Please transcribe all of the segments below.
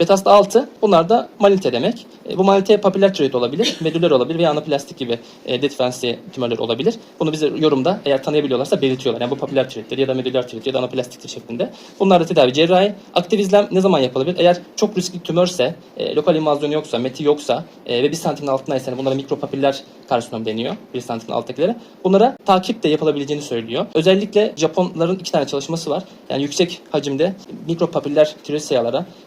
Betasta 6 bunlar da malite demek. E, bu malite papiller tiroid olabilir, medüller olabilir veya anaplastik gibi e, defansli tümörler olabilir. Bunu bize yorumda eğer tanıyabiliyorlarsa belirtiyorlar. Yani bu papiller tiroiddir ya da medüller tiroid ya da anaplastiktir şeklinde. Bunlar da tedavi cerrahi. Aktif izlem ne zaman yapılabilir? Eğer çok riskli tümörse, e, lokal invazyonu yoksa, meti yoksa e, ve 1 santimin altındaysa yani bunlara mikropapiller karsinom deniyor. 1 santimin alttakilere. Bunlara takip de yapılabileceğini söylüyor. Özellikle Japonların iki tane çalışması var. Yani yüksek hacimde mikropapiller tiroid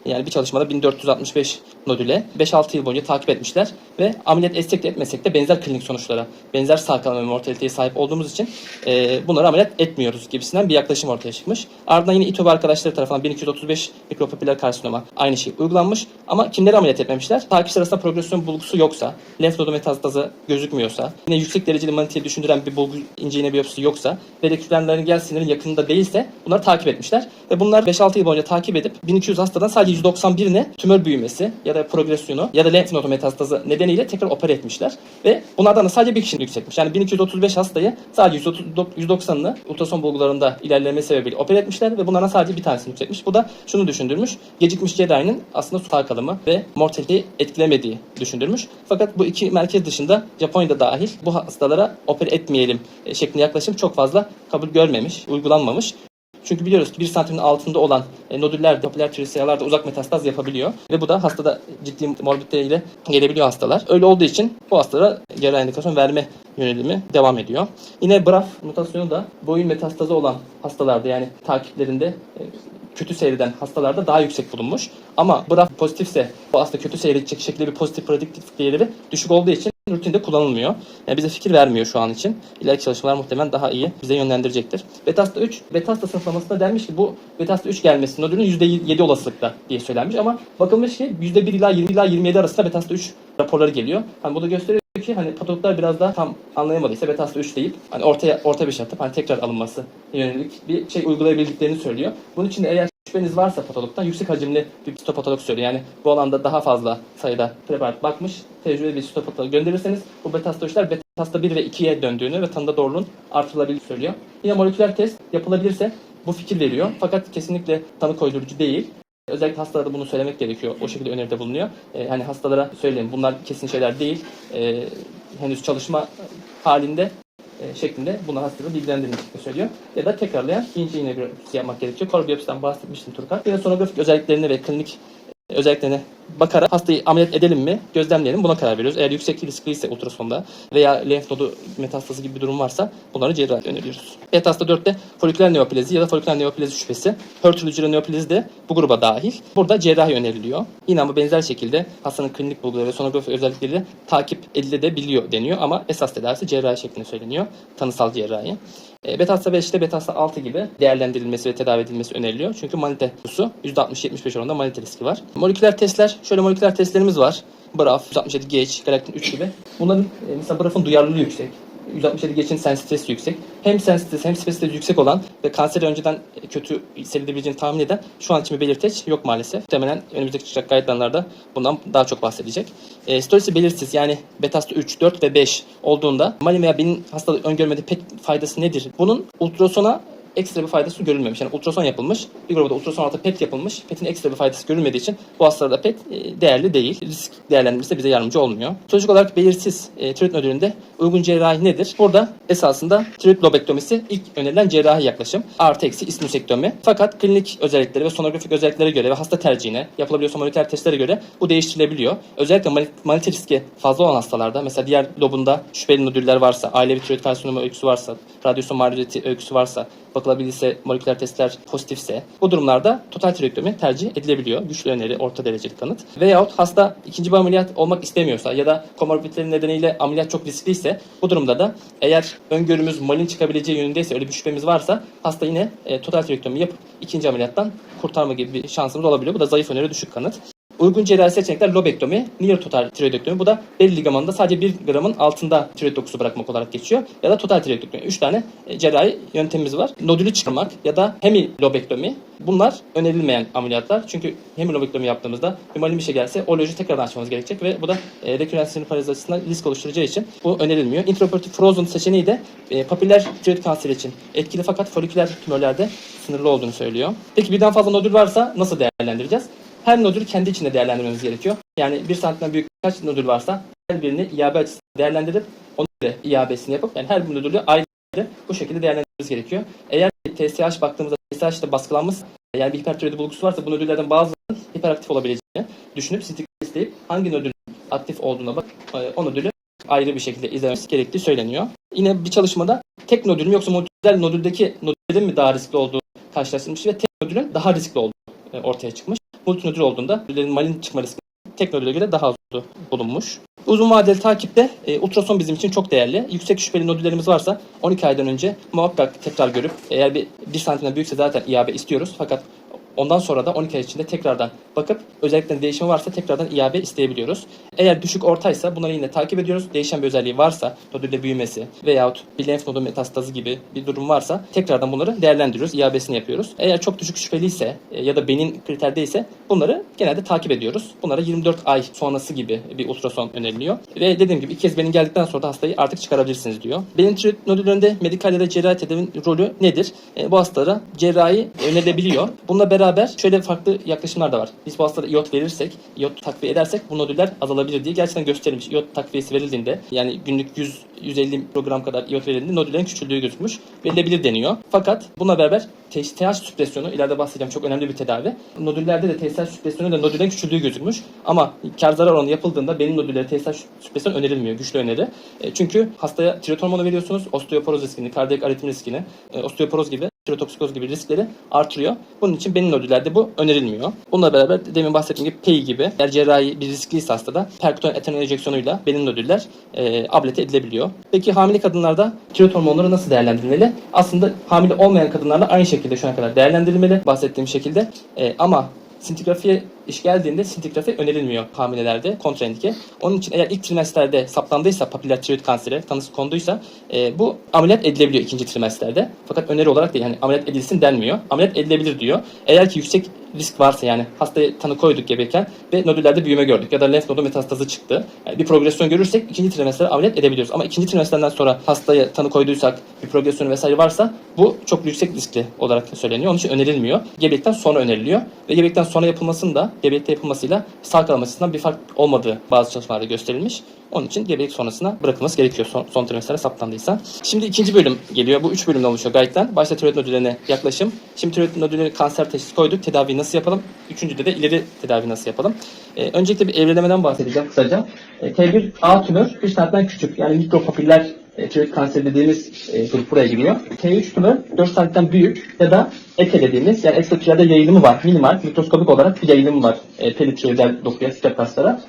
yani bir çalışmada 1465 nodüle 5-6 yıl boyunca takip etmişler ve ameliyat etsek de etmesek de benzer klinik sonuçlara, benzer sağ ve mortaliteye sahip olduğumuz için e, bunları ameliyat etmiyoruz gibisinden bir yaklaşım ortaya çıkmış. Ardından yine İTOB arkadaşları tarafından 1235 mikropapiller karsinoma aynı şey uygulanmış ama kimleri ameliyat etmemişler? Takip sırasında progresyon bulgusu yoksa, lenf nodu metastazı gözükmüyorsa, yine yüksek dereceli maniteyi düşündüren bir bulgu ince biyopsisi yoksa ve rekülenlerin gel sinirin yakınında değilse bunları takip etmişler. Ve bunlar 5-6 yıl boyunca takip edip 1200 hastadan sadece 191'ine tümör büyümesi ya da progresyonu ya da lenf nodu metastazı nedeniyle tekrar opere etmişler. Ve bunlardan da sadece bir kişinin yüksekmiş. Yani 1235 hastayı sadece 190'ını ultrason bulgularında ilerleme sebebiyle opere etmişler ve bunlardan sadece bir tanesini yüksekmiş. Bu da şunu düşündürmüş. Gecikmiş cerrahinin aslında sağ kalımı ve mortaliteyi etkilemediği düşündürmüş. Fakat bu iki merkez dışında Japonya'da dahil bu hastalara opere etmeyelim e, şeklinde yaklaşım çok fazla kabul görmemiş, uygulanmamış. Çünkü biliyoruz ki 1 santimin altında olan e, nodüller de papiller tiroid sayalarda uzak metastaz yapabiliyor. Ve bu da hastada ciddi morbidiyle gelebiliyor hastalar. Öyle olduğu için bu hastalara cerrahi indikasyon verme yönelimi devam ediyor. Yine BRAF mutasyonu da boyun metastazı olan hastalarda yani takiplerinde e, kötü seyreden hastalarda daha yüksek bulunmuş. Ama BRAF pozitifse bu hasta kötü seyredecek şekilde bir pozitif prediktif değeri düşük olduğu için rutinde kullanılmıyor. Yani bize fikir vermiyor şu an için. İleriki çalışmalar muhtemelen daha iyi bize yönlendirecektir. Betasta 3, Betasta sınıflamasında denmiş ki bu Betasta 3 gelmesi nodülün %7 olasılıkla diye söylenmiş ama bakılmış ki %1 ila 20 ila 27 arasında Betasta 3 raporları geliyor. Hani bu da gösteriyor ki hani patologlar biraz daha tam anlayamadıysa Betasta 3 deyip hani ortaya orta bir şey hani tekrar alınması yönelik bir şey uygulayabildiklerini söylüyor. Bunun için de eğer şüpheniz varsa patologdan yüksek hacimli bir histopatolog söylüyor. Yani bu alanda daha fazla sayıda preparat bakmış, tecrübeli bir histopatolog gönderirseniz bu betasta 3'ler betasta 1 ve 2'ye döndüğünü ve tanıda doğruluğun artırılabildiğini söylüyor. Yine moleküler test yapılabilirse bu fikir veriyor. Fakat kesinlikle tanı koydurucu değil. Özellikle hastalara bunu söylemek gerekiyor. O şekilde öneride bulunuyor. Ee, hani hastalara söyleyin bunlar kesin şeyler değil. Ee, henüz çalışma halinde e, şeklinde bunu hastaları bilgilendirmek için söylüyor. Ya da tekrarlayan ince iğne biyopsisi yapmak gerekiyor. Kor bahsetmiştim Turkan. Yine sonografik özelliklerine ve klinik özelliklerine bakarak hastayı ameliyat edelim mi, gözlemleyelim buna karar veriyoruz. Eğer yüksek riskliyse ultrasonda veya lenf nodu metastazı gibi bir durum varsa bunları cerrahi öneriyoruz. Evet hasta 4'te foliküler neoplezi ya da foliküler neoplezi şüphesi. Hörtül hücre neoplezi de bu gruba dahil. Burada cerrahi öneriliyor. Yine ama benzer şekilde hastanın klinik bulguları ve sonografi özellikleri takip edilebiliyor deniyor ama esas tedavisi cerrahi şeklinde söyleniyor. Tanısal cerrahi. E, Betasta 5 ile betasta 6 gibi değerlendirilmesi ve tedavi edilmesi öneriliyor. Çünkü manite husu %60-75 oranında manite riski var. Moleküler testler, şöyle moleküler testlerimiz var. BRAF, 167 GH, galaktin 3 gibi. Bunların e, mesela BRAF'ın duyarlılığı yüksek. 167 geçin sensitivitesi yüksek. Hem sensitivitesi hem spesifitesi yüksek olan ve kanseri önceden kötü seyredilebileceğini tahmin eden şu an için bir belirteç yok maalesef. Muhtemelen önümüzdeki çıkacak guidelanlarda bundan daha çok bahsedecek. E, storiesi belirsiz yani betasta 3, 4 ve 5 olduğunda malin veya benim hasta öngörmede pek faydası nedir? Bunun ultrasona ekstra bir faydası görülmemiş. Yani ultrason yapılmış. Bir grupta ultrason altı PET yapılmış. PET'in ekstra bir faydası görülmediği için bu hastalarda PET e, değerli değil. Risk değerlendirmesi de bize yardımcı olmuyor. Çocuk olarak belirsiz e, tiroid nodülünde uygun cerrahi nedir? Burada esasında tiroid lobektomisi ilk önerilen cerrahi yaklaşım. Artı eksi ismusektomi. Fakat klinik özellikleri ve sonografik özelliklere göre ve hasta tercihine yapılabiliyorsa moleküler testlere göre bu değiştirilebiliyor. Özellikle mal- malite riski fazla olan hastalarda mesela diğer lobunda şüpheli nodüller varsa, ailevi tiroid karsinomu öyküsü varsa, radyasyon maruziyeti öyküsü varsa, bakılabilirse moleküler testler pozitifse bu durumlarda total tiroidektomi tercih edilebiliyor. Güçlü öneri, orta dereceli kanıt. Veyahut hasta ikinci bir ameliyat olmak istemiyorsa ya da komorbiditleri nedeniyle ameliyat çok riskliyse bu durumda da eğer öngörümüz malin çıkabileceği yönündeyse öyle bir şüphemiz varsa hasta yine e, total tiroidektomi yapıp ikinci ameliyattan kurtarma gibi bir şansımız olabiliyor. Bu da zayıf öneri düşük kanıt. Uygun cerrahi seçenekler lobektomi, near total tiroidektomi. Bu da bel ligamanında sadece 1 gramın altında tiroid dokusu bırakmak olarak geçiyor. Ya da total tiroidektomi. 3 tane e, cerrahi yöntemimiz var. Nodülü çıkarmak ya da hemilobektomi. Bunlar önerilmeyen ameliyatlar. Çünkü hemilobektomi yaptığımızda bir bir şey gelse o loji tekrardan açmamız gerekecek ve bu da e, parazit açısından risk oluşturacağı için bu önerilmiyor. Intraoperatif frozen seçeneği de e, papiller tiroid kanseri için etkili fakat foliküler tümörlerde sınırlı olduğunu söylüyor. Peki birden fazla nodül varsa nasıl değerlendireceğiz? Her nodülü kendi içinde değerlendirmemiz gerekiyor. Yani bir santimden büyük kaç nodül varsa her birini iabe açısından değerlendirip onu göre iabesini yapıp yani her bir nodülü ayrı bu şekilde değerlendirmemiz gerekiyor. Eğer TSH baktığımızda TSH'da baskılanmış yani bir hipertiroidi bulgusu varsa bu nodüllerden bazılarının hiperaktif olabileceğini düşünüp sintikle isteyip hangi nodülün aktif olduğuna bak e, o nodülü ayrı bir şekilde izlememiz gerektiği söyleniyor. Yine bir çalışmada tek nodül mü yoksa multinodüler nodüldeki nodüllerin mi daha riskli olduğu karşılaştırılmış ve tek nodülün daha riskli olduğu e, ortaya çıkmış. Multinodül olduğunda nodüllerin malin çıkma riski tek göre daha az bulunmuş. Uzun vadeli takipte e, ultrason bizim için çok değerli. Yüksek şüpheli nodüllerimiz varsa 12 aydan önce muhakkak tekrar görüp eğer bir 1 santimden büyükse zaten iabe istiyoruz. Fakat ondan sonra da 12 ay içinde tekrardan bakıp özellikle değişimi varsa tekrardan iabe isteyebiliyoruz. Eğer düşük ortaysa bunları yine takip ediyoruz. Değişen bir özelliği varsa nodülle büyümesi veyahut bir lenf nodu metastazı gibi bir durum varsa tekrardan bunları değerlendiriyoruz. iabesini yapıyoruz. Eğer çok düşük şüpheliyse e, ya da benin kriterdeyse bunları genelde takip ediyoruz. Bunlara 24 ay sonrası gibi bir ultrason öneriliyor. Ve dediğim gibi iki kez benim geldikten sonra da hastayı artık çıkarabilirsiniz diyor. Benin tiroid nodüllerinde medikal ya da cerrahi tedavinin rolü nedir? E, bu hastalara cerrahi önerilebiliyor. Bununla beraber şöyle farklı yaklaşımlar da var. Biz bu hastalara iot verirsek, iot takviye edersek bu nodüller azalabilir diye gerçekten gösterilmiş. İyot takviyesi verildiğinde yani günlük 100 150 program kadar iot verildiğinde nodüllerin küçüldüğü gözükmüş. Verilebilir deniyor. Fakat buna beraber TSH süpresyonu ileride bahsedeceğim çok önemli bir tedavi. Nodüllerde de TSH süpresyonu da nodüllerin küçüldüğü gözükmüş. Ama kar zarar oranı yapıldığında benim nodüllere TSH süpresyonu önerilmiyor. Güçlü öneri. E, çünkü hastaya tiroid veriyorsunuz. Osteoporoz riskini, kardiyak aritmi riskini, e, osteoporoz gibi tirotoksikoz gibi riskleri artırıyor. Bunun için benim nodüllerde bu önerilmiyor. Bununla beraber demin bahsettiğim gibi PEI gibi eğer cerrahi bir riskliyse hastada perkutan etanol enjeksiyonuyla benim nodüller e, ablete edilebiliyor. Peki hamile kadınlarda tiroid hormonları nasıl değerlendirilmeli? Aslında hamile olmayan kadınlarla aynı şekilde şu ana kadar değerlendirilmeli bahsettiğim şekilde. E, ama sintigrafiye iş geldiğinde sintigrafi önerilmiyor hamilelerde kontraindike. Onun için eğer ilk trimestrerde saptandıysa papiller tiroid kanseri tanısı konduysa e, bu ameliyat edilebiliyor ikinci trimestrerde. Fakat öneri olarak değil yani ameliyat edilsin denmiyor. Ameliyat edilebilir diyor. Eğer ki yüksek risk varsa yani hastaya tanı koyduk gebeyken ve nodüllerde büyüme gördük ya da lenf nodu metastazı çıktı. Yani bir progresyon görürsek ikinci trimestre ameliyat edebiliyoruz. Ama ikinci trimestrden sonra hastaya tanı koyduysak bir progresyon vesaire varsa bu çok yüksek riskli olarak söyleniyor. Onun için önerilmiyor. Gebelikten sonra öneriliyor. Ve gebelikten sonra yapılmasının da gebelikte yapılmasıyla sağ açısından bir fark olmadığı bazı çalışmalarda gösterilmiş. Onun için gebelik sonrasına bırakılması gerekiyor son, son trimestlere saptandıysa. Şimdi ikinci bölüm geliyor. Bu üç bölümden oluşuyor guide'den. Başta tiroid nodüllerine yaklaşım. Şimdi tiroid nodülleri kanser teşhisi koyduk. Tedaviyi nasıl yapalım? Üçüncüde de ileri tedavi nasıl yapalım? Ee, öncelikle bir evrelemeden bahsedeceğim kısaca. Ee, T1 A tümör bir saatten küçük. Yani mikropapiller tiroid kanseri dediğimiz e, grup buraya giriyor. T3 tümör 4 santimden büyük ya da eke dediğimiz yani ekstratüyerde yayılımı var. Minimal, mikroskopik olarak bir yayılımı var. E, peritroidal dokuya, steptaslara.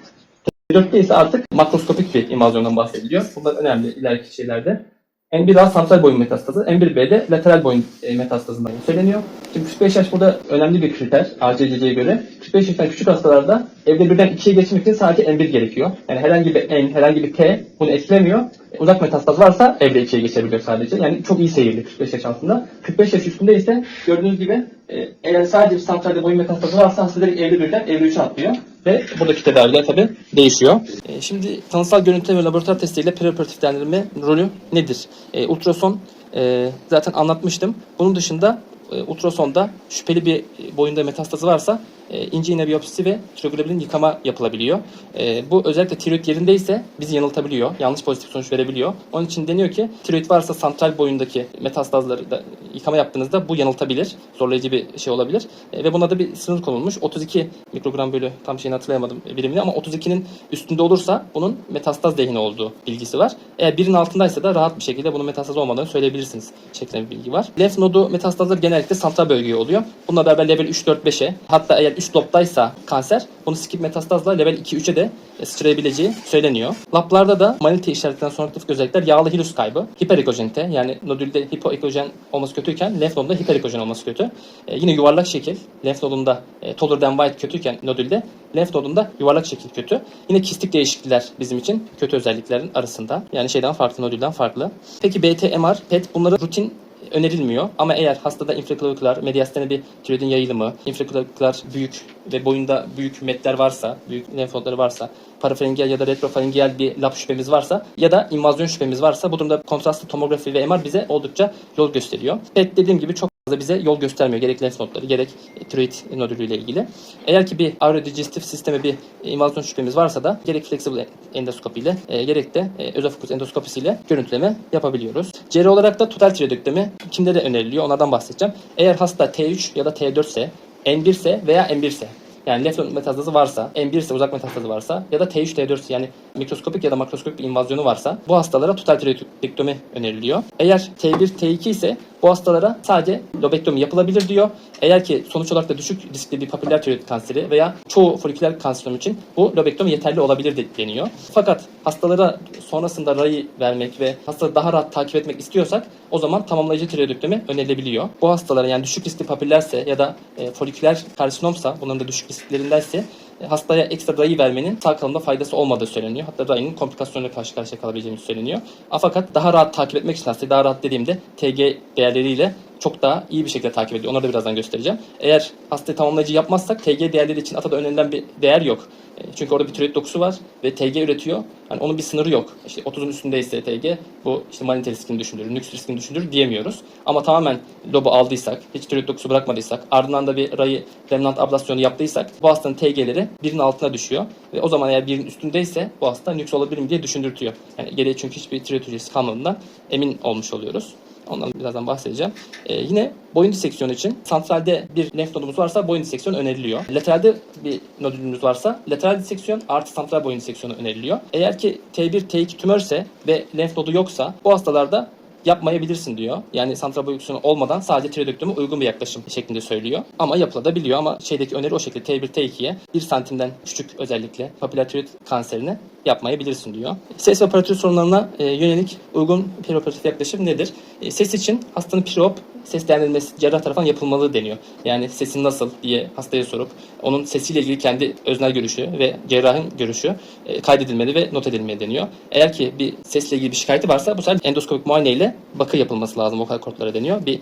T4'te ise artık makroskopik bir invazyondan bahsediliyor. Bunlar önemli ileriki şeylerde. N1A santral boyun metastazı, N1B'de lateral boyun e, metastazından söyleniyor. Şimdi 45 yaş burada önemli bir kriter ACC'ye göre. 45 yaştan küçük hastalarda evde birden 2'ye geçmek için sadece N1 gerekiyor. Yani herhangi bir N, herhangi bir K bunu etkilemiyor. Uzak metastaz varsa evde 2'ye geçebiliyor sadece. Yani çok iyi seyirli 45 yaş altında. 45 yaş üstünde ise gördüğünüz gibi e, eğer sadece santralde boyun metastazı varsa hasta direkt evde birden evde 3'e atlıyor. Ve buradaki tedaviler tabi değişiyor. E, şimdi tanısal görüntü ve laboratuvar testiyle preoperatif değerlendirme rolü nedir? E, ultrason e, zaten anlatmıştım. Bunun dışında e, ultrasonda şüpheli bir boyunda metastazı varsa e, ince iğne biyopsisi ve tiroglobulin yıkama yapılabiliyor. E, bu özellikle tiroid yerindeyse bizi yanıltabiliyor. Yanlış pozitif sonuç verebiliyor. Onun için deniyor ki tiroid varsa santral boyundaki metastazları da yıkama yaptığınızda bu yanıltabilir. Zorlayıcı bir şey olabilir. E, ve buna da bir sınır konulmuş. 32 mikrogram bölü tam şeyini hatırlayamadım birimini ama 32'nin üstünde olursa bunun metastaz lehine olduğu bilgisi var. Eğer birinin altındaysa da rahat bir şekilde bunun metastaz olmadığını söyleyebilirsiniz şeklinde bir bilgi var. Lenf nodu metastazları genellikle santral bölgeye oluyor. Bununla beraber level 3-4-5'e hatta eğer üst lobdaysa kanser bunu skip metastazla level 2-3'e de e, sıçrayabileceği söyleniyor. Lablarda da manite işaretlenen sonraki özellikler yağlı hilus kaybı, hiperekojenite yani nodülde hipoekojen olması kötüyken lenf nodunda hiperekojen olması kötü. E, yine yuvarlak şekil, lenf nodunda e, taller than white kötüyken nodülde lenf nodunda yuvarlak şekil kötü. Yine kistik değişiklikler bizim için kötü özelliklerin arasında. Yani şeyden farklı, nodülden farklı. Peki BT, MR, PET bunları rutin önerilmiyor. Ama eğer hastada infraklavikular, mediastene bir tiroidin yayılımı, infraklavikular büyük ve boyunda büyük metler varsa, büyük lenf varsa, parafaringel ya da retrofaringel bir lab şüphemiz varsa ya da invazyon şüphemiz varsa bu durumda kontrastlı tomografi ve MR bize oldukça yol gösteriyor. PET dediğim gibi çok da bize yol göstermiyor. Gerek lenf nodları gerek tiroid nodülüyle ilgili. Eğer ki bir aerodigestif sisteme bir invazyon şüphemiz varsa da gerek flexible endoskopi ile e, gerek de e, özofagus endoskopisi ile görüntüleme yapabiliyoruz. Cerrahi olarak da total tiroidektomi kimlere öneriliyor onlardan bahsedeceğim. Eğer hasta T3 ya da T4 ise N1 ise veya M1 ise yani nod metastazı varsa, M1 ise uzak metastazı varsa ya da T3, T4 ise yani mikroskopik ya da makroskopik bir invazyonu varsa bu hastalara total tiroidektomi öneriliyor. Eğer T1, T2 ise bu hastalara sadece lobektomi yapılabilir diyor. Eğer ki sonuç olarak da düşük riskli bir papiller tiroid kanseri veya çoğu foliküler kanserom için bu lobektomi yeterli olabilir de- deniyor. Fakat hastalara sonrasında rayı vermek ve hastaları daha rahat takip etmek istiyorsak o zaman tamamlayıcı tiroidektomi önerilebiliyor. Bu hastalara yani düşük riskli papillerse ya da e, foliküler karsinomsa bunların da düşük risklerindense hastaya ekstra rayı vermenin sağ faydası olmadığı söyleniyor. Hatta rayının komplikasyonuyla karşı karşıya kalabileceğimiz söyleniyor. Fakat daha rahat takip etmek için hastayı daha rahat dediğimde TG değerleriyle çok daha iyi bir şekilde takip ediyor. Onları da birazdan göstereceğim. Eğer hastayı tamamlayıcı yapmazsak TG değerleri için ATA'da önerilen bir değer yok. E, Çünkü orada bir tiroid dokusu var ve TG üretiyor. Yani onun bir sınırı yok. İşte 30'un üstündeyse TG bu işte manite riskini düşündürür, nüks riskini düşündürür diyemiyoruz. Ama tamamen lobu aldıysak, hiç tiroid dokusu bırakmadıysak, ardından da bir rayı remnant ablasyonu yaptıysak bu hastanın TG'leri birin altına düşüyor. Ve o zaman eğer birin üstündeyse bu hasta nüks olabilir mi diye düşündürtüyor. Yani geriye çünkü hiçbir tiroid hücresi kalmadığından emin olmuş oluyoruz. Ondan birazdan bahsedeceğim. Ee, yine boyun diseksiyonu için santralde bir lenf nodumuz varsa boyun diseksiyonu öneriliyor. Lateralde bir nodülümüz varsa lateral diseksiyon artı santral boyun diseksiyonu öneriliyor. Eğer ki T1, T2 tümörse ve lenf nodu yoksa bu hastalarda yapmayabilirsin diyor. Yani santral boyun diseksiyonu olmadan sadece tiroidektomi uygun bir yaklaşım şeklinde söylüyor. Ama yapılabiliyor ama şeydeki öneri o şekilde T1, T2'ye 1 santimden küçük özellikle papiller tiroid kanserini yapmayabilirsin diyor. Ses ve aparatür sorunlarına e, yönelik uygun perioperatif yaklaşım nedir? E, ses için hastanın periop ses değerlendirmesi cerrah tarafından yapılmalı deniyor. Yani sesin nasıl diye hastaya sorup onun sesiyle ilgili kendi öznel görüşü ve cerrahın görüşü e, kaydedilmeli ve not edilmeli deniyor. Eğer ki bir sesle ilgili bir şikayeti varsa bu sefer endoskopik muayene ile bakı yapılması lazım vokal kortlara deniyor. Bir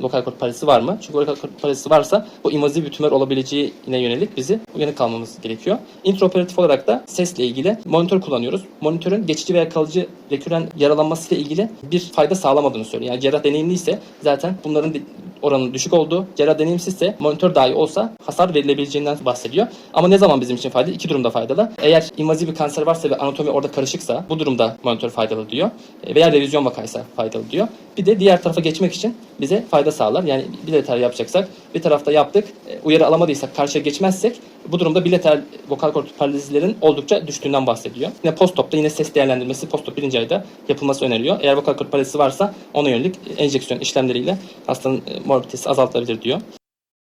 vokal kort parazisi var mı? Çünkü vokal kort parazisi varsa bu invaziv bir tümör olabileceğine yönelik bizi uyanık kalmamız gerekiyor. Intraoperatif olarak da sesle ilgili monitör kullanıyoruz. Monitörün geçici veya kalıcı reküren yaralanmasıyla ilgili bir fayda sağlamadığını söylüyor. Yani cerrah deneyimliyse zaten bunların oranın düşük olduğu, cerrah deneyimsizse monitör dahi olsa hasar verilebileceğinden bahsediyor. Ama ne zaman bizim için faydalı? İki durumda faydalı. Eğer invaziv bir kanser varsa ve anatomi orada karışıksa bu durumda monitör faydalı diyor. E, Veya revizyon vakaysa faydalı diyor. Bir de diğer tarafa geçmek için bize fayda sağlar. Yani bilateral yapacaksak bir tarafta yaptık, e, uyarı alamadıysak, karşıya geçmezsek bu durumda bilateral vokal kort paralizlerin oldukça düştüğünden bahsediyor. Yine postopta yine ses değerlendirmesi postop birinci ayda yapılması öneriliyor. Eğer vokal kort paralizisi varsa ona yönelik enjeksiyon işlemleriyle hastanın morbiditesi azaltılabilir diyor.